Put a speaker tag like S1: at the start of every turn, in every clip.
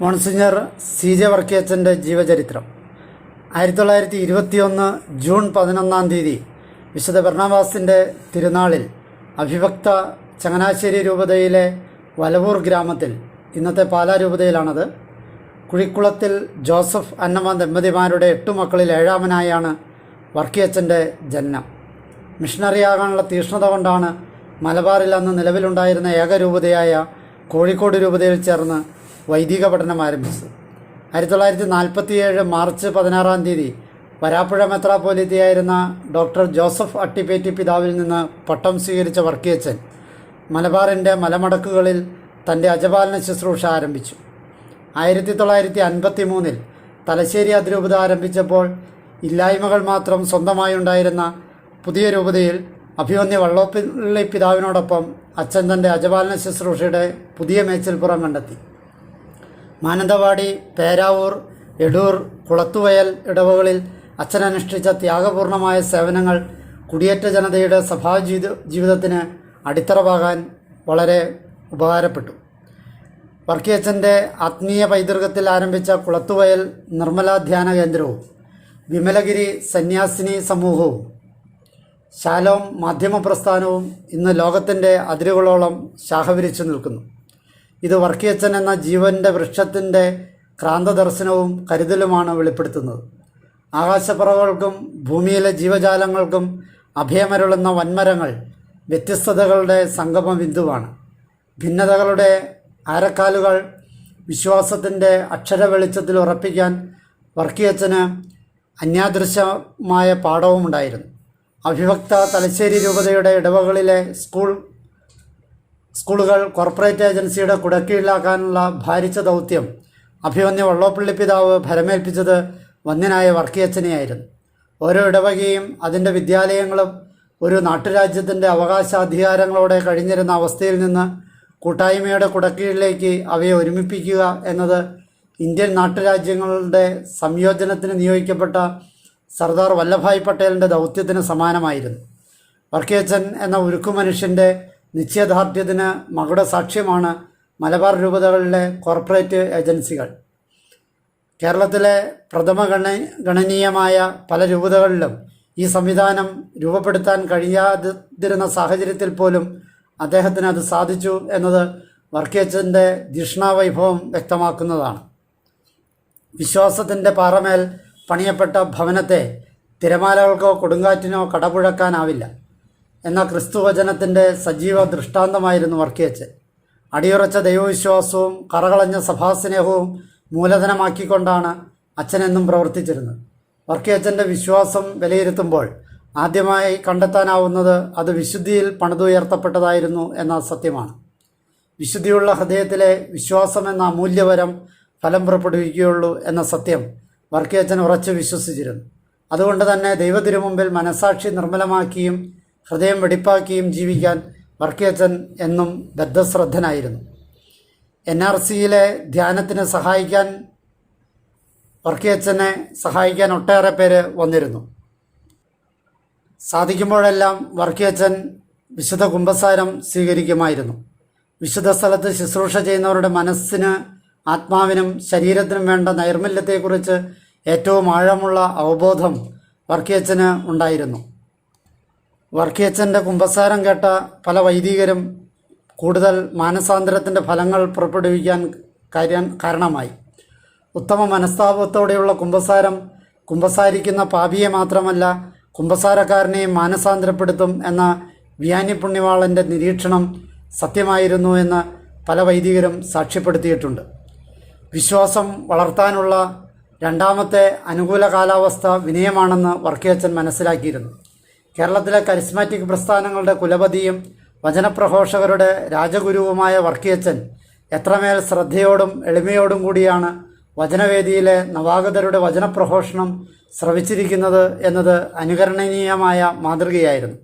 S1: Monsignor C J വർക്കിയച്ചന്റെ ജീവചരിത്രം. ആയിരത്തി തൊള്ളായിരത്തി ഇരുപത്തിയൊന്ന് ജൂൺ പതിനൊന്നാം തീയതി വിശുദ്ധ ഭരണവാസിന്റെ തിരുനാളിൽ അഭിഭക്ത ചങ്ങനാശ്ശേരി രൂപതയിലെ വലവൂർ ഗ്രാമത്തിൽ ഇന്നത്തെ പാലാ രൂപതയിലാണത് കുഴിക്കുളത്തിൽ ജോസഫ് അന്നമ്മ ദമ്പതിമാരുടെ എട്ടു മക്കളിൽ ഏഴാമനായാണ് വർക്കിയച്ചന്റെ ജനനം. മിഷണറിയാകാനുള്ള തീഷ്ണത കൊണ്ടാണ് മലബാറിൽ അന്ന് നിലവിലുണ്ടായിരുന്ന ഏകരൂപതയായ കോഴിക്കോട് രൂപതയിൽ ചേർന്ന് വൈദിക പഠനം ആരംഭിച്ചത് ആയിരത്തി തൊള്ളായിരത്തി നാൽപ്പത്തിയേഴ് മാർച്ച് പതിനാറാം തീയതി വരാപ്പുഴ മെത്രാപ്പോലിത്തിയായിരുന്ന ഡോക്ടർ ജോസഫ് അട്ടിപ്പേറ്റി പിതാവിൽ നിന്ന് പട്ടം സ്വീകരിച്ച വർക്കിയച്ചൻ മലബാറിന്റെ മലമടക്കുകളിൽ തന്റെ അജപാലന ശുശ്രൂഷ ആരംഭിച്ചു. ആയിരത്തി തൊള്ളായിരത്തി അൻപത്തി മൂന്നിൽ തലശ്ശേരി അതിരൂപത ആരംഭിച്ചപ്പോൾ ഇല്ലായ്മകൾ മാത്രം സ്വന്തമായി ഉണ്ടായിരുന്ന പുതിയ രൂപതയിൽ അഭിമന്യ വള്ളോപ്പിള്ളി പിതാവിനോടൊപ്പം അച്ഛൻ തന്റെ അജപാലന ശുശ്രൂഷയുടെ പുതിയ മേച്ചിൽപ്പുറം കണ്ടെത്തി. മാനന്തവാടി പേരാവൂർ എടൂർ കുളത്തുവയൽ ഇടവകളിൽ അച്ഛനനുഷ്ഠിച്ച ത്യാഗപൂർണമായ സേവനങ്ങൾ കുടിയേറ്റ ജനതയുടെ സഭാ ജീവിത ജീവിതത്തിന് അടിത്തറവാകാൻ വളരെ ഉപകാരപ്പെട്ടു. വർക്കിയച്ചന്റെ ആത്മീയ പൈതൃകത്തിൽ ആരംഭിച്ച കുളത്തുവയൽ നിർമ്മല ധ്യാന കേന്ദ്രവും വിമലഗിരി സന്യാസിനി സമൂഹവും ശാലോം മാധ്യമ പ്രസ്ഥാനവും ഇന്ന് ലോകത്തിന്റെ അതിരുകളോളം ശാഖവിരിച്ചു നിൽക്കുന്നു. ഇത് വർക്കിയച്ചൻ എന്ന ജീവന്റെ വൃക്ഷത്തിന്റെ ക്രാന്തദർശനവും കരുതലുമാണ് വെളിപ്പെടുത്തുന്നത്. ആകാശപ്പുറകൾക്കും ഭൂമിയിലെ ജീവജാലങ്ങൾക്കും അഭയമരുളുന്ന വൻമരങ്ങൾ വ്യത്യസ്തതകളുടെ സംഗമ ബിന്ദുവാണ് ഭിന്നതകളുടെ ആരക്കാലുകൾ വിശ്വാസത്തിന്റെ അക്ഷര വെളിച്ചത്തിൽ ഉറപ്പിക്കാൻ വർക്കിയച്ചന് അന്യാദൃശ്യമായ പാഠവുമുണ്ടായിരുന്നു. അഭിഭക്ത തലശ്ശേരി രൂപതയുടെ ഇടവകളിലെ സ്കൂൾ സ്കൂളുകൾ കോർപ്പറേറ്റ് ഏജൻസിയുടെ കുടക്കീഴിലാക്കാനുള്ള ഭാരിച്ച ദൗത്യം അഭിമന്യ വള്ളോപ്പള്ളി പിതാവ് ഭരമേൽപ്പിച്ചത് വന്യനായ വർക്കിയച്ചനെയായിരുന്നു. ഓരോ ഇടവകയും അതിന്റെ വിദ്യാലയങ്ങളും ഒരു നാട്ടുരാജ്യത്തിന്റെ അവകാശാധികാരങ്ങളോടെ കഴിഞ്ഞിരുന്ന അവസ്ഥയിൽ നിന്ന് കൂട്ടായ്മയുടെ കുടക്കീഴിലേക്ക് അവയെ ഒരുമിപ്പിക്കുക എന്നത് ഇന്ത്യൻ നാട്ടുരാജ്യങ്ങളുടെ സംയോജനത്തിന് നിയോഗിക്കപ്പെട്ട സർദാർ വല്ലഭായ് പട്ടേലിന്റെ ദൗത്യത്തിന് സമാനമായിരുന്നു. വർക്കിയച്ചൻ എന്ന ഉരുക്കു മനുഷ്യന്റെ നിശ്ചയദാർഢ്യത്തിന് മകുട സാക്ഷ്യമാണ് മലബാർ രൂപതകളിലെ കോർപ്പറേറ്റ് ഏജൻസികൾ. കേരളത്തിലെ പ്രഥമ ഗണ ഗണനീയമായ പല രൂപതകളിലും ഈ സംവിധാനം രൂപപ്പെടുത്താൻ കഴിയാതിരുന്ന സാഹചര്യത്തിൽ പോലും അദ്ദേഹത്തിന് അത് സാധിച്ചു എന്നത് വർക്കിയച്ചന്റെ ധിഷ്ണാവൈഭവം വ്യക്തമാക്കുന്നതാണ്. വിശ്വാസത്തിന്റെ പാറമേൽ പണിയപ്പെട്ട ഭവനത്തെ തിരമാലകൾക്കോ കൊടുങ്കാറ്റിനോ കടപുഴക്കാനാവില്ല. എന്ന ക്രിസ്തുവചനത്തിന്റെ സജീവ ദൃഷ്ടാന്തമായിരുന്നു വർക്കിയച്ച് അടിയുറച്ച ദൈവവിശ്വാസവും കറകളഞ്ഞ സഭാസ്നേഹവും മൂലധനമാക്കിക്കൊണ്ടാണ് അച്ഛനെന്നും പ്രവർത്തിച്ചിരുന്നത്. വർക്കിയച്ഛന്റെ വിശ്വാസം വിലയിരുത്തുമ്പോൾ ആദ്യമായി കണ്ടെത്താനാവുന്നത് അത് വിശുദ്ധിയിൽ പണിതുയർത്തപ്പെട്ടതായിരുന്നു എന്ന സത്യമാണ്. വിശുദ്ധിയുള്ള ഹൃദയത്തിലെ വിശ്വാസം എന്ന അമൂല്യവരം ഫലം പുറപ്പെടുവിക്കുകയുള്ളൂ എന്ന സത്യം വർക്കിയച്ഛൻ ഉറച്ചു വിശ്വസിച്ചിരുന്നു. അതുകൊണ്ട് തന്നെ ദൈവത്തിനു മുമ്പിൽ മനസാക്ഷി നിർമ്മലമാക്കിയും ഹൃദയം വെടിപ്പാക്കിയും ജീവിക്കാൻ വർക്കിയച്ചൻ എന്നും ബദ്ധശ്രദ്ധനായിരുന്നു എൻ ആർ സിയിലെ ധ്യാനത്തിന് സഹായിക്കാൻ വർക്കിയച്ചനെ സഹായിക്കാൻ ഒട്ടേറെ പേര് വന്നിരുന്നു. സാധിക്കുമ്പോഴെല്ലാം വർക്കിയച്ചൻ വിശുദ്ധ കുംഭസാരം സ്വീകരിക്കുമായിരുന്നു. വിശുദ്ധ സ്ഥലത്ത് ശുശ്രൂഷ ചെയ്യുന്നവരുടെ മനസ്സിന് ആത്മാവിനും ശരീരത്തിനും വേണ്ട നൈർമല്യത്തെക്കുറിച്ച് ഏറ്റവും ആഴമുള്ള അവബോധം വർക്കിയച്ചന് ഉണ്ടായിരുന്നു. വർക്കിയച്ചന്റെ കുമ്പസാരം കേട്ട പല വൈദികരും കൂടുതൽ മാനസാന്തരത്തിന്റെ ഫലങ്ങൾ പുറപ്പെടുവിക്കാൻ കാര്യം കാരണമായി. ഉത്തമ മനസ്താപത്തോടെയുള്ള കുമ്പസാരം കുമ്പസാരിക്കുന്ന പാപിയെ മാത്രമല്ല കുംഭസാരക്കാരനെയും മാനസാന്തരപ്പെടുത്തും എന്ന വ്യാനി പുണ്യവാളന്റെ നിരീക്ഷണം സത്യമായിരുന്നു എന്ന് പല വൈദികരും സാക്ഷ്യപ്പെടുത്തിയിട്ടുണ്ട്. വിശ്വാസം വളർത്താനുള്ള രണ്ടാമത്തെ അനുകൂല കാലാവസ്ഥ വിനയമാണെന്ന് വർക്കിയച്ചൻ മനസ്സിലാക്കിയിരുന്നു. കേരളത്തിലെ കരിസ്മാറ്റിക് പ്രസ്ഥാനങ്ങളുടെ കുലപതിയും വചനപ്രഘോഷകരുടെ രാജഗുരുവുമായ വർക്കിയച്ചൻ എത്രമേൽ ശ്രദ്ധയോടും എളിമയോടും കൂടിയാണ് വചനവേദിയിലെ നവാഗതരുടെ വചനപ്രഘോഷണം ശ്രവിച്ചിരിക്കുന്നത് എന്നത് അനുകരണീയമായ മാതൃകയായിരുന്നു.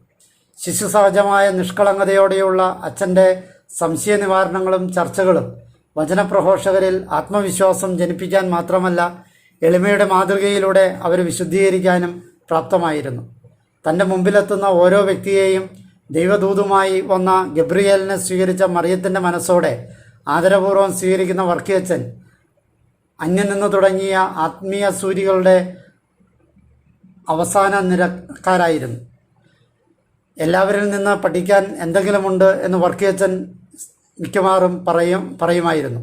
S1: ശിശുസഹജമായ നിഷ്കളങ്കതയോടെയുള്ള അച്ഛന്റെ സംശയ നിവാരണങ്ങളും ചർച്ചകളും വചനപ്രഘോഷകരിൽ ആത്മവിശ്വാസം ജനിപ്പിക്കാൻ മാത്രമല്ല എളിമയുടെ മാതൃകയിലൂടെ അവർ വിശുദ്ധീകരിക്കാനും പ്രാപ്തമായിരുന്നു. തന്റെ മുമ്പിലെത്തുന്ന ഓരോ വ്യക്തിയെയും ദൈവദൂതുമായി വന്ന ഗബ്രിയേലിനെ സ്വീകരിച്ച മറിയത്തിന്റെ മനസ്സോടെ ആദരപൂർവം സ്വീകരിക്കുന്ന വർക്കിയച്ചൻ അന്യം നിന്ന് തുടങ്ങിയ ആത്മീയ സൂര്യകളുടെ അവസാന നിരക്കാരായിരുന്നു. എല്ലാവരിൽ നിന്ന് പഠിക്കാൻ എന്തെങ്കിലുമുണ്ട് എന്ന് വർക്കിയച്ചൻ മിക്കവാറും പറയും പറയുമായിരുന്നു.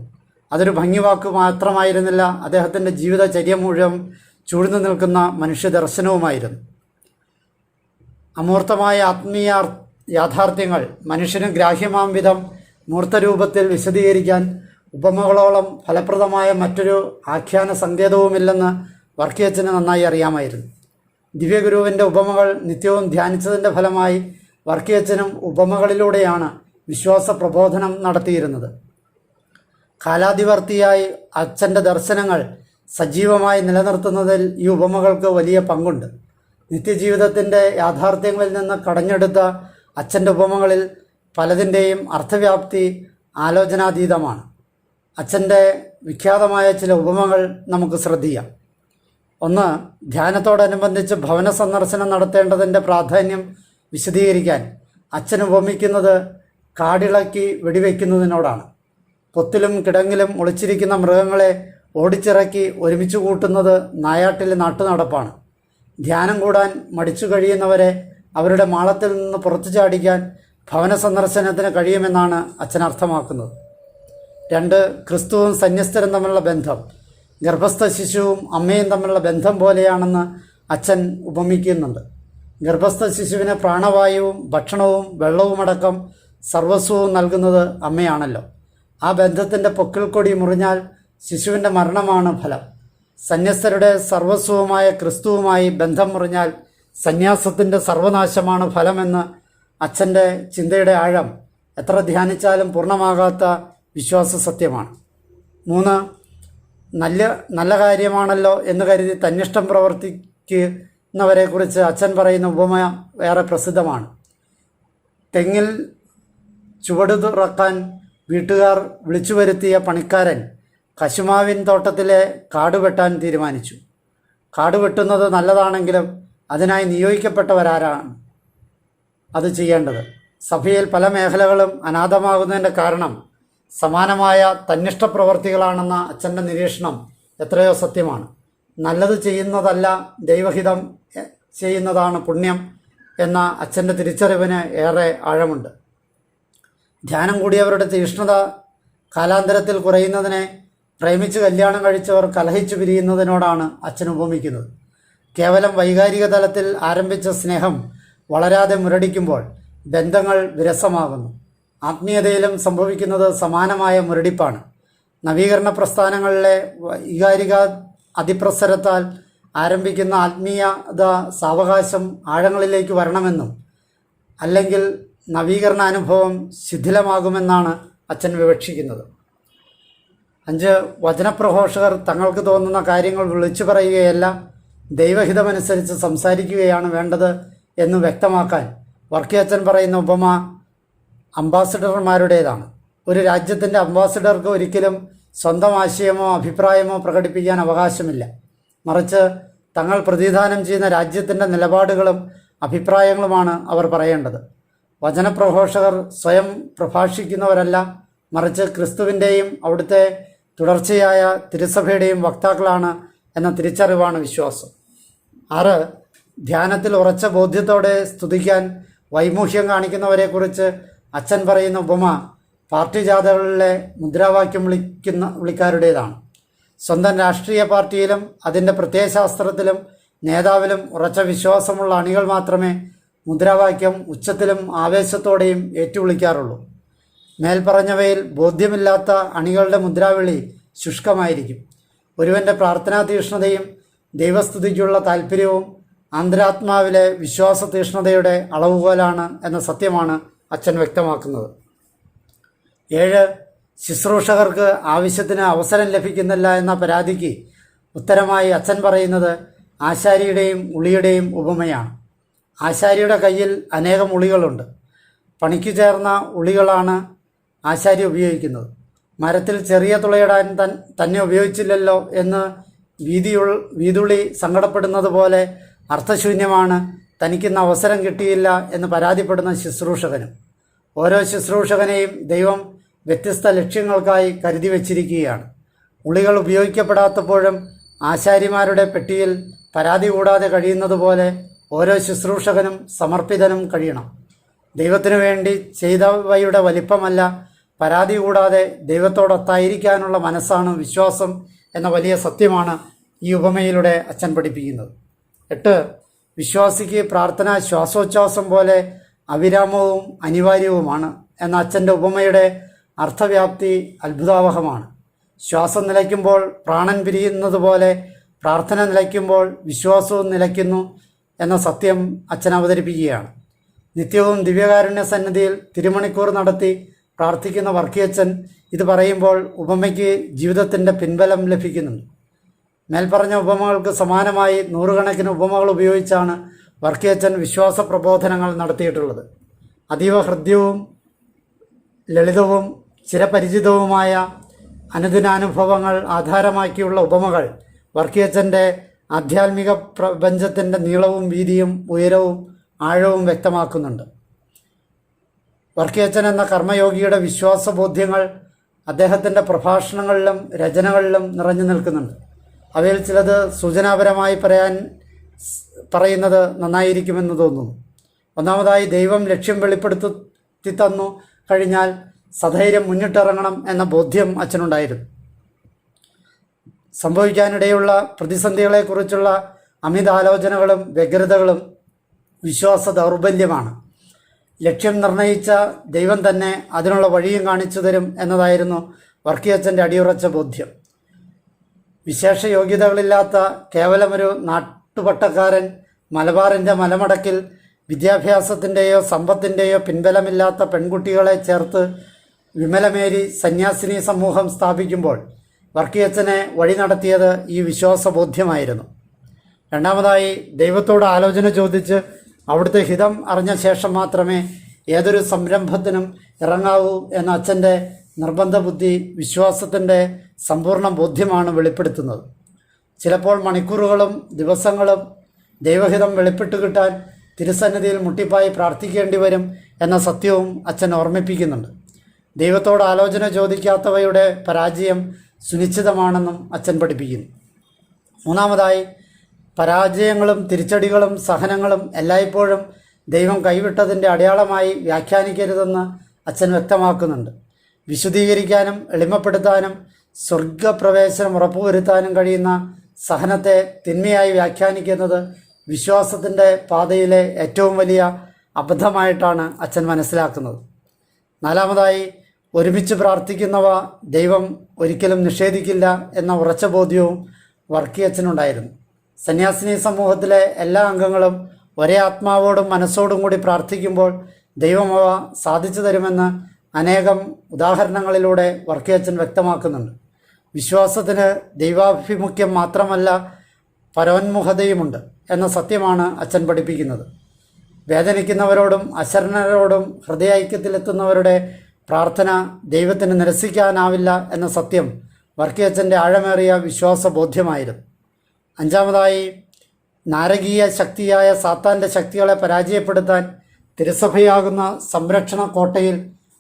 S1: അതൊരു ഭംഗിവാക്ക് മാത്രമായിരുന്നില്ല അദ്ദേഹത്തിന്റെ ജീവിതചര്യ മുഴുവൻ ചൂഴ്ന്നു നിൽക്കുന്ന മനുഷ്യ ദർശനവുമായിരുന്നു. അമൂർത്തമായ ആത്മീയ യാഥാർത്ഥ്യങ്ങൾ മനുഷ്യന് ഗ്രാഹ്യമാം വിധം മൂർത്തരൂപത്തിൽ വിശദീകരിക്കാൻ ഉപമകളോളം ഫലപ്രദമായ മറ്റൊരു ആഖ്യാന സങ്കേതവുമില്ലെന്ന് വർക്കിയച്ചന് നന്നായി അറിയാമായിരുന്നു. ദിവ്യഗുരുവിന്റെ ഉപമകൾ നിത്യവും ധ്യാനിച്ചതിന്റെ ഫലമായി വർക്കിയച്ചനും ഉപമകളിലൂടെയാണ് വിശ്വാസ പ്രബോധനം നടത്തിയിരുന്നത്. കാലാതിവർത്തിയായി അച്ഛന്റെ ദർശനങ്ങൾ സജീവമായി നിലനിർത്തുന്നതിൽ ഈ ഉപമകൾക്ക് വലിയ പങ്കുണ്ട്. നിത്യജീവിതത്തിന്റെ യാഥാർത്ഥ്യങ്ങളിൽ നിന്ന് കടഞ്ഞെടുത്ത അച്ഛന്റെ ഉപമകളിൽ പലതിന്റെയും അർത്ഥവ്യാപ്തി ആലോചനാതീതമാണ്. അച്ഛന്റെ വിഖ്യാതമായ ചില ഉപമകൾ നമുക്ക് ശ്രദ്ധിക്കാം. ഒന്ന് ധ്യാനത്തോടനുബന്ധിച്ച് ഭവന സന്ദർശനം നടത്തേണ്ടതിന്റെ പ്രാധാന്യം വിശദീകരിക്കാൻ. അച്ഛൻ ഉപമിക്കുന്നത് കാടിളക്കി വെടിവെക്കുന്നതിനോടാണ്. പൊത്തിലും കിടങ്ങിലും ഒളിച്ചിരിക്കുന്ന മൃഗങ്ങളെ ഓടിച്ചിറക്കി ഒരുമിച്ച് കൂട്ടുന്നത് നായാട്ടിലെ നാട്ടുനടപ്പാണ്. ധ്യാനം കൂടാൻ മടിച്ചു കഴിയുന്നവരെ അവരുടെ മാളത്തിൽ നിന്ന് പുറത്തു ചാടിക്കാൻ ഭവന സന്ദർശനത്തിന് കഴിയുമെന്നാണ് അച്ഛൻ അർത്ഥമാക്കുന്നത് രണ്ട് ക്രിസ്തുവും സന്യസ്തരും തമ്മിലുള്ള ബന്ധം. ഗർഭസ്ഥ ശിശുവും അമ്മയും തമ്മിലുള്ള ബന്ധം പോലെയാണെന്ന് അച്ഛൻ ഉപമിക്കുന്നുണ്ട്. ഗർഭസ്ഥ ശിശുവിന് പ്രാണവായുവും ഭക്ഷണവും വെള്ളവുമടക്കം സർവസ്വവും നൽകുന്നത് അമ്മയാണല്ലോ. ആ ബന്ധത്തിന്റെ പൊക്കിൾക്കൊടി മുറിഞ്ഞാൽ ശിശുവിന്റെ മരണമാണ് ഫലം. സന്യസ്തരുടെ സർവസ്വവുമായ ക്രിസ്തുവുമായി ബന്ധം മുറിഞ്ഞാൽ സന്യാസത്തിന്റെ സർവനാശമാണ് ഫലമെന്ന് അച്ഛന്റെ ചിന്തയുടെ ആഴം എത്ര ധ്യാനിച്ചാലും പൂർണമാകാത്ത വിശ്വാസ സത്യമാണ്. മൂന്ന് നല്ല നല്ല കാര്യമാണല്ലോ എന്ന് കരുതി തന്നിഷ്ടം പ്രവർത്തിക്കുന്നവരെക്കുറിച്ച് അച്ഛൻ പറയുന്ന ഉപമ ഏറെ പ്രസിദ്ധമാണ്. തെങ്ങിൽ ചുവട് തുറക്കാൻ വീട്ടുകാർ വിളിച്ചു വരുത്തിയ പണിക്കാരൻ കശുമാവിൻ തോട്ടത്തിലെ കാട് വെട്ടാൻ തീരുമാനിച്ചു. കാട് വെട്ടുന്നത് നല്ലതാണെങ്കിലും അതിനായി നിയോഗിക്കപ്പെട്ടവരാരാണ് അത് ചെയ്യേണ്ടത്. സഭയിൽ പല മേഖലകളും അനാഥമാകുന്നതിന്റെ കാരണം സമാനമായ തന്നിഷ്ട പ്രവർത്തികളാണെന്ന അച്ഛന്റെ നിരീക്ഷണം എത്രയോ സത്യമാണ്. നല്ലത് ചെയ്യുന്നതല്ല ദൈവഹിതം ചെയ്യുന്നതാണ് പുണ്യം എന്ന അച്ഛന്റെ തിരിച്ചറിവിന് ഏറെ ആഴമുണ്ട്. ധ്യാനം കൂടിയവരുടെ തീഷ്ണത കാലാന്തരത്തിൽ കുറയുന്നതിനെ പ്രേമിച്ച് കല്യാണം കഴിച്ചവർ കലഹിച്ചു പിരിയുന്നതിനോടാണ് അച്ഛൻ ഉപമിക്കുന്നത്. കേവലം വൈകാരിക തലത്തിൽ ആരംഭിച്ച സ്നേഹം വളരാതെ മുരടിക്കുമ്പോൾ ബന്ധങ്ങൾ വിരസമാകുന്നു. ആത്മീയതയിലും സംഭവിക്കുന്നത് സമാനമായ മുരടിപ്പാണ്. നവീകരണ പ്രസ്ഥാനങ്ങളിലെ വൈകാരിക അതിപ്രസരത്താൽ ആരംഭിക്കുന്ന ആത്മീയത സാവകാശം ആഴങ്ങളിലേക്ക് വരണമെന്നും അല്ലെങ്കിൽ നവീകരണ അനുഭവം ശിഥിലമാകുമെന്നാണ് അച്ഛൻ വിവക്ഷിക്കുന്നത്. അഞ്ച് വചനപ്രഘോഷകർ തങ്ങൾക്ക് തോന്നുന്ന കാര്യങ്ങൾ വിളിച്ചു പറയുകയല്ല ദൈവഹിതമനുസരിച്ച് സംസാരിക്കുകയാണ് വേണ്ടത് എന്ന് വ്യക്തമാക്കാൻ വർക്കിയച്ചൻ പറയുന്ന ഉപമ അംബാസിഡർമാരുടേതാണ്. ഒരു രാജ്യത്തിന്റെ അംബാസിഡർക്ക് ഒരിക്കലും സ്വന്തം ആശയമോ അഭിപ്രായമോ പ്രകടിപ്പിക്കാൻ അവകാശമില്ല. മറിച്ച് തങ്ങൾ പ്രതിദാനം ചെയ്യുന്ന രാജ്യത്തിന്റെ നിലപാടുകളും അഭിപ്രായങ്ങളുമാണ് അവർ പറയേണ്ടത്. വചനപ്രഘോഷകർ സ്വയം പ്രഭാഷിക്കുന്നവരല്ല മറിച്ച് ക്രിസ്തുവിന്റെയും അവിടുത്തെ തുടർച്ചയായ തിരുസഭയുടെയും വക്താക്കളാണ് എന്ന തിരിച്ചറിവാണ് വിശ്വാസം. ആറ് ധ്യാനത്തിൽ ഉറച്ച ബോധ്യത്തോടെ സ്തുതിക്കാൻ വൈമുഖ്യം കാണിക്കുന്നവരെക്കുറിച്ച് അച്ഛൻ പറയുന്ന ഉപമ പാർട്ടി ജാഥകളിലെ മുദ്രാവാക്യം വിളിക്കുന്ന വിളിക്കാരുടേതാണ്. സ്വന്തം രാഷ്ട്രീയ പാർട്ടിയിലും അതിന്റെ പ്രത്യയശാസ്ത്രത്തിലും നേതാവിലും ഉറച്ച വിശ്വാസമുള്ള അണികൾ മാത്രമേ മുദ്രാവാക്യം ഉച്ചത്തിലും ആവേശത്തോടെയും ഏറ്റുവിളിക്കാറുള്ളൂ. മേൽപ്പറഞ്ഞവയിൽ ബോധ്യമില്ലാത്ത അണികളുടെ മുദ്രാവിളി ശുഷ്കമായിരിക്കും. ഒരുവന്റെ പ്രാർത്ഥനാ തീഷ്ണതയും ദൈവസ്തുതിക്കുള്ള താല്പര്യവും അന്തരാത്മാവിലെ വിശ്വാസ തീഷ്ണതയുടെ അളവുകോലാണ് എന്ന സത്യമാണ് അച്ഛൻ വ്യക്തമാക്കുന്നത്. ഏഴ് ശുശ്രൂഷകർക്ക് ആവശ്യത്തിന് അവസരം ലഭിക്കുന്നില്ല എന്ന പരാതിക്ക് ഉത്തരമായി അച്ഛൻ പറയുന്നത് ആശാരിയുടെയും ഉളിയുടെയും ഉപമയാണ്. ആശാരിയുടെ കയ്യിൽ അനേകം ഉളികളുണ്ട്. പണിക്ക് ചേർന്ന ഉളികളാണ് ആശാരി ഉപയോഗിക്കുന്നത്. മരത്തിൽ ചെറിയ തുളയിടാൻ തൻ തന്നെ ഉപയോഗിച്ചില്ലല്ലോ എന്ന് വീതിയുൾ വീതുളി സങ്കടപ്പെടുന്നത് പോലെ അർത്ഥശൂന്യമാണ് തനിക്കിന്ന് അവസരം കിട്ടിയില്ല എന്ന് പരാതിപ്പെടുന്ന ശുശ്രൂഷകനും. ഓരോ ശുശ്രൂഷകനെയും ദൈവം വ്യത്യസ്ത ലക്ഷ്യങ്ങൾക്കായി കരുതി വച്ചിരിക്കുകയാണ്. ഉളികൾ ഉപയോഗിക്കപ്പെടാത്തപ്പോഴും ആശാരിമാരുടെ പെട്ടിയിൽ പരാതി കൂടാതെ കഴിയുന്നത് പോലെ ഓരോ ശുശ്രൂഷകനും സമർപ്പിതനും കഴിയണം. ദൈവത്തിനു വേണ്ടി ചെയ്തവയുടെ വലിപ്പമല്ല പരാതി കൂടാതെ ദൈവത്തോടൊത്തായിരിക്കാനുള്ള മനസ്സാണ് വിശ്വാസം എന്ന വലിയ സത്യമാണ് ഈ ഉപമയിലൂടെ അച്ഛൻ പഠിപ്പിക്കുന്നത്. എട്ട് വിശ്വാസിക്ക് പ്രാർത്ഥന ശ്വാസോച്ഛ്വാസം പോലെ അവിരാമവും അനിവാര്യവുമാണ് എന്ന അച്ഛന്റെ ഉപമയുടെ അർത്ഥവ്യാപ്തി അത്ഭുതാവഹമാണ്. ശ്വാസം നിലയ്ക്കുമ്പോൾ പ്രാണൻ പിരിയുന്നത് പോലെ പ്രാർത്ഥന നിലയ്ക്കുമ്പോൾ വിശ്വാസവും നിലയ്ക്കുന്നു എന്ന സത്യം അച്ഛൻ അവതരിപ്പിക്കുകയാണ്. നിത്യവും ദിവ്യകാരുണ്യ സന്നിധിയിൽ തിരുമണിക്കൂർ നടത്തി പ്രാർത്ഥിക്കുന്ന വർക്കിയച്ഛൻ ഇത് പറയുമ്പോൾ ഉപമയ്ക്ക് ജീവിതത്തിന്റെ പിൻബലം ലഭിക്കുന്നുണ്ട്. മേൽപ്പറഞ്ഞ ഉപമകൾക്ക് സമാനമായി നൂറുകണക്കിന് ഉപമകൾ ഉപയോഗിച്ചാണ് വർക്കിയച്ഛൻ വിശ്വാസ പ്രബോധനങ്ങൾ നടത്തിയിട്ടുള്ളത്. അതീവ ഹൃദ്യവും ലളിതവും ചിരപരിചിതവുമായ അനുദിനാനുഭവങ്ങൾ ആധാരമാക്കിയുള്ള ഉപമകൾ വർക്കിയച്ഛന്റെ ആധ്യാത്മിക പ്രപഞ്ചത്തിന്റെ നീളവും വീതിയും ഉയരവും ആഴവും വ്യക്തമാക്കുന്നുണ്ട്. വർക്കിയച്ഛൻ എന്ന കർമ്മയോഗിയുടെ വിശ്വാസ ബോധ്യങ്ങൾ അദ്ദേഹത്തിന്റെ പ്രഭാഷണങ്ങളിലും രചനകളിലും നിറഞ്ഞു നിൽക്കുന്നുണ്ട്. അവയിൽ ചിലത് സൂചനാപരമായി പറയാൻ പറയുന്നത് നന്നായിരിക്കുമെന്ന് തോന്നുന്നു. ഒന്നാമതായി ദൈവം ലക്ഷ്യം വെളിപ്പെടുത്തി തന്നു കഴിഞ്ഞാൽ സധൈര്യം മുന്നിട്ടിറങ്ങണം എന്ന ബോധ്യം അച്ഛനുണ്ടായിരുന്നു. സംഭവിക്കാനിടയുള്ള പ്രതിസന്ധികളെക്കുറിച്ചുള്ള അമിതാലോചനകളും വ്യഗ്രതകളും വിശ്വാസ ദൗർബല്യമാണ് ലക്ഷ്യം നിർണയിച്ച ദൈവം തന്നെ അതിനുള്ള വഴിയും കാണിച്ചു തരും എന്നതായിരുന്നു വർക്കിയച്ഛന്റെ അടിയുറച്ച ബോധ്യം. വിശേഷ യോഗ്യതകളില്ലാത്ത കേവലമൊരു നാട്ടുപട്ടക്കാരൻ മലബാറിന്റെ മലമടക്കിൽ വിദ്യാഭ്യാസത്തിന്റെയോ സമ്പത്തിന്റെയോ പിൻബലമില്ലാത്ത പെൺകുട്ടികളെ ചേർത്ത് വിമലമേരി സന്യാസിനി സമൂഹം സ്ഥാപിക്കുമ്പോൾ വർക്കിയച്ചനെ വഴി നടത്തിയത് ഈ വിശ്വാസബോധ്യമായിരുന്നു. രണ്ടാമതായി ദൈവത്തോട് ആലോചന ചോദിച്ച് അവിടുത്തെ ഹിതം അറിഞ്ഞ ശേഷം മാത്രമേ ഏതൊരു സംരംഭത്തിനും ഇറങ്ങാവൂ എന്ന അച്ഛന്റെ നിർബന്ധ ബുദ്ധി വിശ്വാസത്തിന്റെ സമ്പൂർണ ബോധ്യമാണ് വെളിപ്പെടുത്തുന്നത്. ചിലപ്പോൾ മണിക്കൂറുകളും ദിവസങ്ങളും ദൈവഹിതം വെളിപ്പെട്ടു കിട്ടാൻ തിരുസന്നിധിയിൽ മുട്ടിപ്പായി പ്രാർത്ഥിക്കേണ്ടി വരും എന്ന സത്യവും അച്ഛൻ ഓർമ്മിപ്പിക്കുന്നുണ്ട്. ദൈവത്തോട് ആലോചന ചോദിക്കാത്തവയുടെ പരാജയം സുനിശ്ചിതമാണെന്നും അച്ഛൻ പഠിപ്പിക്കുന്നു. മൂന്നാമതായി പരാജയങ്ങളും തിരിച്ചടികളും സഹനങ്ങളും എല്ലായ്പ്പോഴും ദൈവം കൈവിട്ടതിന്റെ അടയാളമായി വ്യാഖ്യാനിക്കരുതെന്ന് അച്ഛൻ വ്യക്തമാക്കുന്നുണ്ട്. വിശുദ്ധീകരിക്കാനും എളിമപ്പെടുത്താനും സ്വർഗപ്രവേശനം ഉറപ്പുവരുത്താനും കഴിയുന്ന സഹനത്തെ തിന്മയായി വ്യാഖ്യാനിക്കുന്നത് വിശ്വാസത്തിന്റെ പാതയിലെ ഏറ്റവും വലിയ അബദ്ധമായിട്ടാണ് അച്ഛൻ മനസ്സിലാക്കുന്നത്. നാലാമതായി ഒരുമിച്ച് പ്രാർത്ഥിക്കുന്നവ ദൈവം ഒരിക്കലും നിഷേധിക്കില്ല എന്ന ഉറച്ച ബോധ്യവും വർക്കിയച്ഛനുണ്ടായിരുന്നു. സന്യാസിനി സമൂഹത്തിലെ എല്ലാ അംഗങ്ങളും ഒരേ ആത്മാവോടും മനസ്സോടും കൂടി പ്രാർത്ഥിക്കുമ്പോൾ ദൈവം അവ സാധിച്ചു തരുമെന്ന് അനേകം ഉദാഹരണങ്ങളിലൂടെ വർക്കിയച്ഛൻ വ്യക്തമാക്കുന്നുണ്ട്. വിശ്വാസത്തിന് ദൈവാഭിമുഖ്യം മാത്രമല്ല പരോന്മുഖതയുമുണ്ട് എന്ന സത്യമാണ് അച്ഛൻ പഠിപ്പിക്കുന്നത്. വേദനിക്കുന്നവരോടും അശരണരോടും ഹൃദയൈക്യത്തിലെത്തുന്നവരുടെ പ്രാർത്ഥന ദൈവത്തിന് നിരസിക്കാനാവില്ല എന്ന സത്യം വർക്കിയച്ഛന്റെ ആഴമേറിയ വിശ്വാസ ബോധ്യമായിരുന്നു അഞ്ചാമതായി നാരകീയ ശക്തിയായ സാത്താന്റെ ശക്തികളെ പരാജയപ്പെടുത്താൻ തിരുസഭയാകുന്ന സംരക്ഷണ കോട്ടയിൽ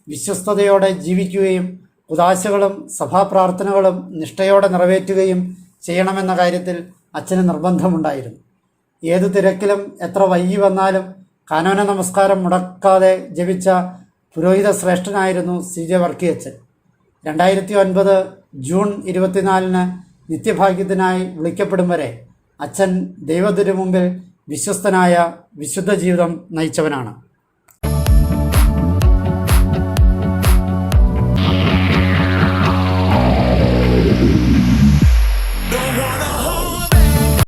S1: വിശ്വസ്തയോടെ ജീവിക്കുകയും ഉദാശകളും സഭാപ്രാർത്ഥനകളും നിഷ്ഠയോടെ നിറവേറ്റുകയും ചെയ്യണമെന്ന കാര്യത്തിൽ അച്ഛന് നിർബന്ധമുണ്ടായിരുന്നു. ഏത് തിരക്കിലും എത്ര വൈകി വന്നാലും കാനോന നമസ്കാരം മുടക്കാതെ ജപിച്ച പുരോഹിത ശ്രേഷ്ഠനായിരുന്നു സി ജെ വർക്കിയച്ചൻ രണ്ടായിരത്തി ഒൻപത് ജൂൺ ഇരുപത്തിനാലിന് നിത്യഭാഗ്യത്തിനായി വിളിക്കപ്പെടും വരെ അച്ഛൻ ദൈവത്തിനു മുമ്പിൽ വിശ്വസ്തനായ വിശുദ്ധ ജീവിതം നയിച്ചവനാണ്.